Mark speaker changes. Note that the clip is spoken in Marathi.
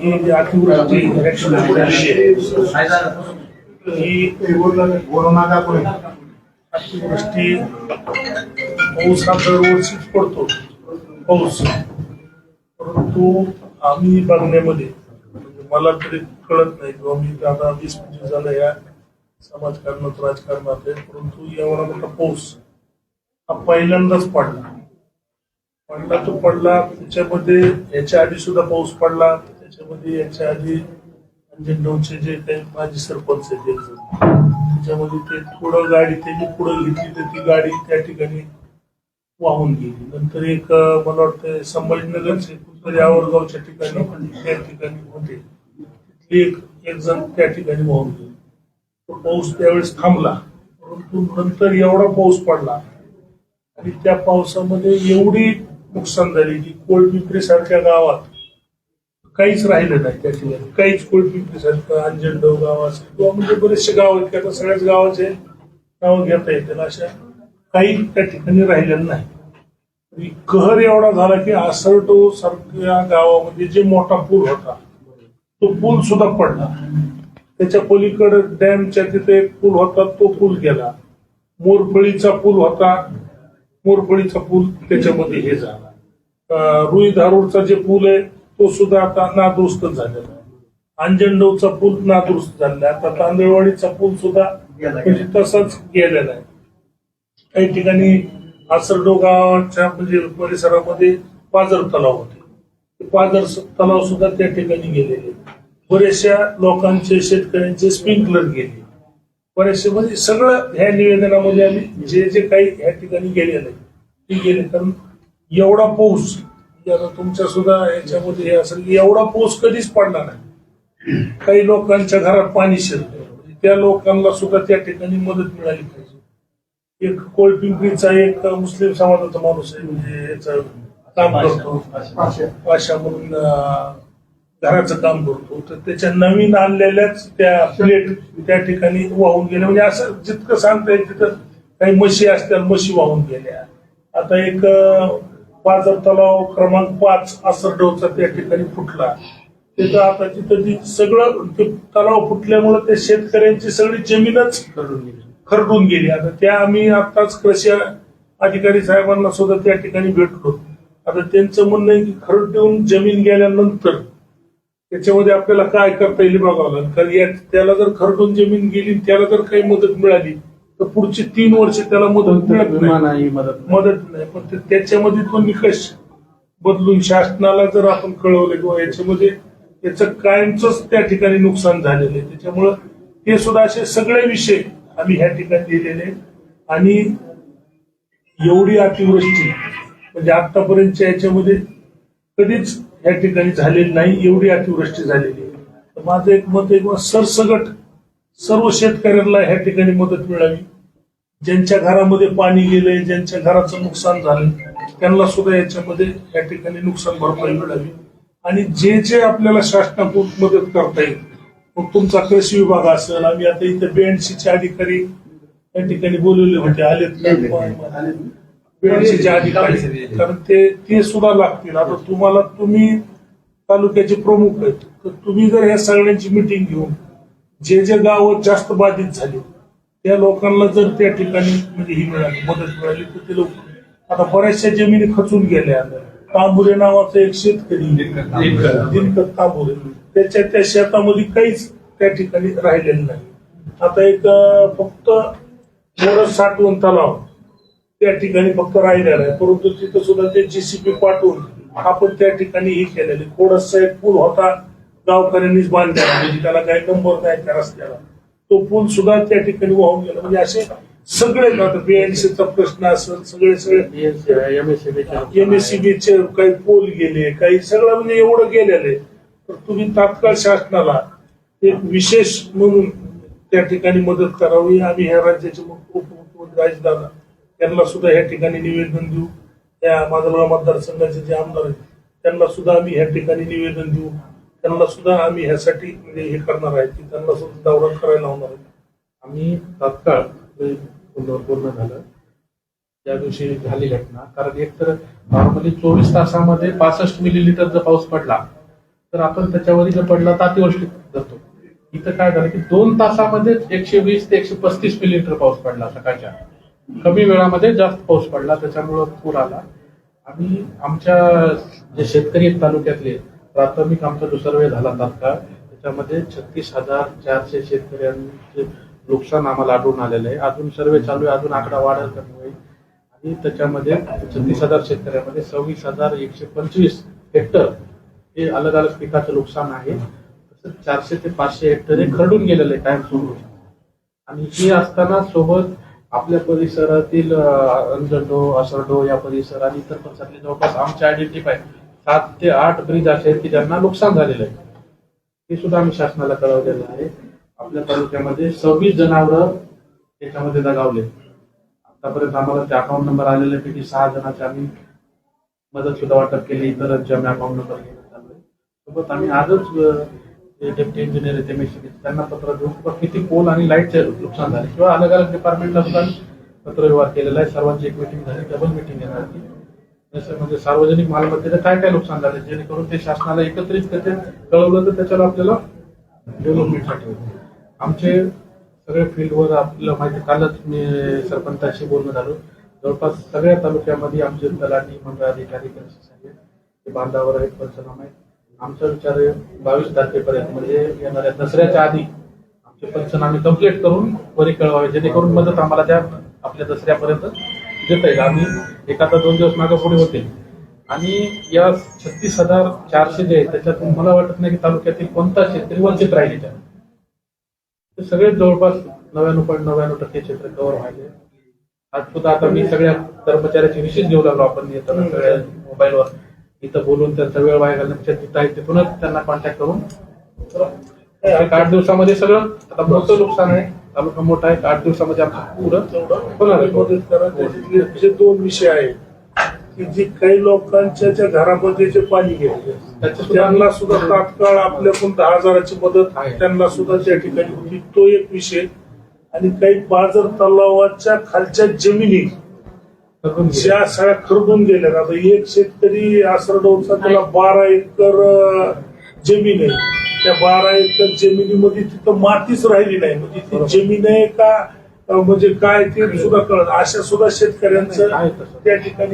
Speaker 1: ही जी अतिवृष्टी ही अतिवृष्टी पाऊस हा दरवर्षीच पडतो. पाऊस. परंतु आम्ही बघण्यामध्ये म्हणजे मला तरी कळत नाही किंवा मी आता वीस पंचवीस झालं या समाजकारणात राजकारणात आहे परंतु एवढा मोठा पाऊस हा पहिल्यांदाच पडला. पडला तो पडला त्याच्यामध्ये याच्या आधी सुद्धा पाऊस पडला. त्याच्यामध्ये याच्या आधी म्हणजे अंजनगावचे जे काही माजी सरपंच आहेत त्याच्यामध्ये ते थोडं गाडी त्यांनी पुढं घेतली तर ती गाडी त्या ठिकाणी वाहून गेली. नंतर एक मला वाटतं संभाजीनगरचे कुठतरी आवरगावच्या ठिकाणी त्या ठिकाणी होते. तिथली एक एक जण त्या ठिकाणी वाहून गेली. तो पाऊस त्यावेळेस थांबला परंतु नंतर एवढा पाऊस पडला आणि त्या पावसामध्ये एवढी नुकसान झाली की कोळपिंपरी सारख्या गावात काहीच राहिलं नाही त्या ठिकाणी काहीच कोळपिंपरी सारखं अंजनडव गाव असेल किंवा म्हणजे बरेचसे गाव आहेत की आता सगळ्याच गावाचे नावं घेता येतील अशा काही त्या ठिकाणी राहिलेलं नाही. कहर एवढा झाला की आसरटो सारख्या गावामध्ये जे मोठा पूल होता तो पूल सुद्धा पडला. त्याच्या पलीकडे डॅमच्या तिथे एक पूल होता तो पूल गेला. मोरफळीचा पूल होता. मोरफळीचा पूल त्याच्यामध्ये हे झाला. रुई धारूरचा जे पूल आहे तो सुद्धा आता नादुरुस्त झालेला आहे. अंजनडवचा पूल नादुरुस्त झालेला आहे. आता तांदळवाडीचा पूल सुद्धा म्हणजे तसाच गेलेला आहे. काही ठिकाणी आसरडो गावाच्या म्हणजे परिसरामध्ये पाझर तलाव होते. स- तलाव सुद्धा त्या ठिकाणी गेलेले. बरेचशा लोकांचे शेतकऱ्यांचे स्प्रिंकलर गेले. बरेचसे म्हणजे सगळं ह्या निवेदनामध्ये आम्ही जे जे काही ह्या ठिकाणी गेलेलं आहे ते गेले. कारण एवढा पाऊस म्हणजे आता तुमच्या सुद्धा याच्यामध्ये हे असेल की एवढा पाऊस कधीच पडला नाही. काही लोकांच्या घरात पाणी शिरलं म्हणजे त्या लोकांना सुद्धा त्या ठिकाणी मदत मिळाली पाहिजे. एक कोळपिंपरीचा एक मुस्लिम समाजाचा माणूस आहे म्हणजे याचं काम करतो. पाशा म्हणून घराचं काम करतो. तर त्याच्या नवीन आणलेल्याच त्या प्लेट त्या ठिकाणी वाहून गेल्या. म्हणजे असं जितकं सांगता येईल तिथं काही म्हशी असतील म्हशी वाहून गेल्या. आता एक अं, तलाव क्रमांक पाच आसरडोचा त्या ठिकाणी फुटला. तिथं आता तिथं ती सगळं ते तलाव फुटल्यामुळे ते शेतकऱ्यांची सगळी जमीनच खरडून गेली. आता त्या आम्ही आताच कृषी अधिकारी साहेबांना सुद्धा त्या ठिकाणी भेटलो. आता त्यांचं म्हणणं आहे की खरडून जमीन गेल्यानंतर त्याच्यामध्ये आपल्याला काय करता येईल बघावं लागेल. कारण त्याला जर खरडून जमीन गेली त्याला जर काही मदत मिळाली तर पुढची तीन वर्ष त्याला मदत मिळत नाही.
Speaker 2: मदत
Speaker 1: मदत नाही. पण त्याच्यामध्ये तो निकष बदलून शासनाला जर आपण कळवलं किंवा याच्यामध्ये याचं कायमच त्या ठिकाणी नुकसान झालेलं आहे. त्याच्यामुळं हे सुद्धा असे सगळे विषय आम्ही ह्या ठिकाणी दिलेले आहेत. आणि एवढी अतिवृष्टी म्हणजे आतापर्यंतच्या याच्यामध्ये कधीच या ठिकाणी झालेली नाही एवढी अतिवृष्टी झालेली आहे. तर माझं एक मत आहे किंवा सरसगट सर्व शेतकऱ्यांना ह्या ठिकाणी मदत मिळावी. ज्यांच्या घरामध्ये पाणी गेलंय ज्यांच्या घराचं नुकसान झालं त्यांना सुद्धा याच्यामध्ये या ठिकाणी नुकसान भरपाई मिळावी. आणि जे जे आपल्याला शासनाकडून मदत करता येईल मग तुमचा कृषी विभाग असेल आम्ही आता इथे बीएनसीचे अधिकारी या ठिकाणी बोलवले होते आलेत बीएनसीचे अधिकारी. कारण ते ते सुद्धा लागतील. आता तुम्हाला तुम्ही तालुक्याचे प्रमुख आहेत. तर तुम्ही जर या सगळ्यांची मिटिंग घेऊन जे जे गाव जास्त बाधित झाले त्या लोकांना जर त्या ठिकाणी म्हणजे ही मिळाली मदत मिळाली तर ते लोक आता बऱ्याचशा जमिनी खचून गेल्या. तांबुरे नावाचं एक शेतकरी दिनकर तांबुरे. त्याच्या त्या शेतामध्ये काहीच त्या ठिकाणी राहिलेलं नाही. आता एक फक्त मोरज साठवण तलाव त्या ठिकाणी फक्त राहिलेला आहे. परंतु तिथं सुद्धा ते जीसीपी पाठवून आपण त्या ठिकाणी हे केलेले थोडासा एक पूल होता गावकऱ्यांनीच बांधलेला म्हणजे त्याला काही नंबर नाही त्या रस्त्याला. तो पूल सुद्धा त्या ठिकाणी वाहून गेला. म्हणजे असे सगळे बीएनसीचा प्रश्न असेल सगळे सगळे एमएससीबीचे काही पोल गेले काही सगळं म्हणजे एवढं गेलेले तर तुम्ही तात्काळ शासनाला एक विशेष म्हणून त्या ठिकाणी मदत करावी. आम्ही ह्या राज्याचे उपमुख्यमंत्री राजदादा त्यांना सुद्धा ह्या ठिकाणी निवेदन देऊ. त्या माधवराव मतदारसंघाचे जे आमदार आहेत त्यांना सुद्धा आम्ही ह्या ठिकाणी निवेदन देऊ. त्यांना सुद्धा आम्ही ह्यासाठी म्हणजे हे करणार आहे की त्यांना सुद्धा दौरा करायला लावणार आहे.
Speaker 2: आम्ही तात्काळ पूर्ण पूर्ण झालं त्या दिवशी झाली घटना. कारण एकतर नॉर्मली चोवीस तासामध्ये पासष्ट मिलीलिटर जर पाऊस पडला तर आपण त्याच्यावर जर पडला तर अतिवृष्टी जातो. इथं काय झालं की दोन तासामध्ये एकशे वीस ते एकशे पस्तीस मिलीमीटर पाऊस पडला सकाळच्या. कमी वेळामध्ये जास्त पाऊस पडला त्याच्यामुळं पूर आला. आणि आमच्या जे शेतकरी आहेत तालुक्यातले प्राथमिक आमचा जो सर्वे झाला तात्काळ. त्याच्यामध्ये छत्तीस हजार चारशे शेतकऱ्यांचे नुकसान आम्हाला आढळून आलेलं आहे. अजून सर्वे चालू आहे. अजून आकडा वाढेल कमी होईल आणि त्याच्यामध्ये छत्तीस हजार शेतकऱ्यामध्ये सव्वीस हजार एकशे पंचवीस हेक्टर हे अलग अलग पिकाचं नुकसान आहे. तसंच चारशे ते पाचशे हेक्टर हे खरडून गेलेलं आहे कायम स्वरूपी आणि ही असताना सोबत आपल्या परिसरातील अंजडो असरडो या परिसर आणि इतर परिसरातले जवळपास आमचे आयडेंटिफाय सात ते आठ ब्रिज असे आहेत की ज्यांना नुकसान झालेलं आहे. ते सुद्धा आम्ही शासनाला कळवलेलं आहे. आपल्या तालुक्यामध्ये सव्वीस जनावर त्याच्यामध्ये दगावले. आतापर्यंत आम्हाला ते अकाउंट नंबर आलेले पैकी सहा जणांची आम्ही मदत सुद्धा वाटप केली इतरांची आम्ही अकाउंट नंबर घेण्यात सोबत आम्ही आजच जे डेप्टी इंजिनियर आहेत एम त्यांना पत्र देऊन किंवा किती पोल आणि लाईटचे नुकसान झाले. किंवा अलग अलग डिपार्टमेंटला सुद्धा पत्रव्यवहार केलेला आहे. सर्वांची एक मिटिंग झाली डबल मिटिंग येणार होती. म्हणजे सार्वजनिक मालमत्तेचं काय काय नुकसान झालं? जेणेकरून ते शासनाला एकत्रित त्याचे कळवलं तर त्याच्यावर आपल्याला डेव्हलपमेंटसाठी होते. आमचे सगळे फील्डवर आपल्याला माहिती कालच मी सरपंचाशी बोलणं झालो. जवळपास सगळ्या तालुक्यामध्ये आमचे तलाठी मंडळ अधिकारी ते बांधावर आहेत पंचनामे आहेत. आमचा विचार आहे बावीस तारखेपर्यंत म्हणजे येणाऱ्या दसऱ्याच्या आधी आमचे पंचनामे कंप्लीट करून वरी कळवावे जेणेकरून मदत आम्हाला त्या आपल्या दसऱ्यापर्यंत देता येईल. आम्ही एखादा दोन दिवस मागे पुढे होते. आणि या छत्तीस हजार चारशे जे आहे त्याच्यातून मला वाटत नाही की तालुक्यातील कोणता शेतकरी वंचित राहिले त्या ते सगळे जवळपास नव्याण्णव पॉईंट नव्याण्णव टक्के क्षेत्र कव्हर व्हायचे आज सुद्धा आता मी सगळ्या कर्मचाऱ्याची विशेष घेऊ लागलो आपण येताना सगळ्या मोबाईलवर. इथं बोलून त्यांचा वेळ वाया घालण्यापेक्षा तिथं आहे तिथूनच त्यांना कॉन्टॅक्ट करून. आठ दिवसामध्ये सगळं. आता मोठं नुकसान आहे. तालुका मोठा आहे आठ दिवसामध्ये पुरं होणार आहे.
Speaker 1: मदत करा दोन विषय आहेत की जे काही लोकांच्या ज्या घरामध्ये जे पाणी गेले त्यांना सुद्धा तात्काळ आपल्याकडून दहा हजाराची मदत
Speaker 2: आहे.
Speaker 1: त्यांना सुद्धा त्या ठिकाणी होती तो एक विषय आणि काही पाझर तलावाच्या खालच्या जमिनी. ज्या सगळ्या खरडून गेल्या आता एक शेतकरी आसरडोचा त्याला बारा एकर जमीन आहे त्या बारा एकर जमिनीमध्ये तिथं मातीच राहिली नाही. म्हणजे ती जमीन आहे का? म्हणजे काय ते सुद्धा कळत अशा सुद्धा शेतकऱ्यांचं. त्या ठिकाणी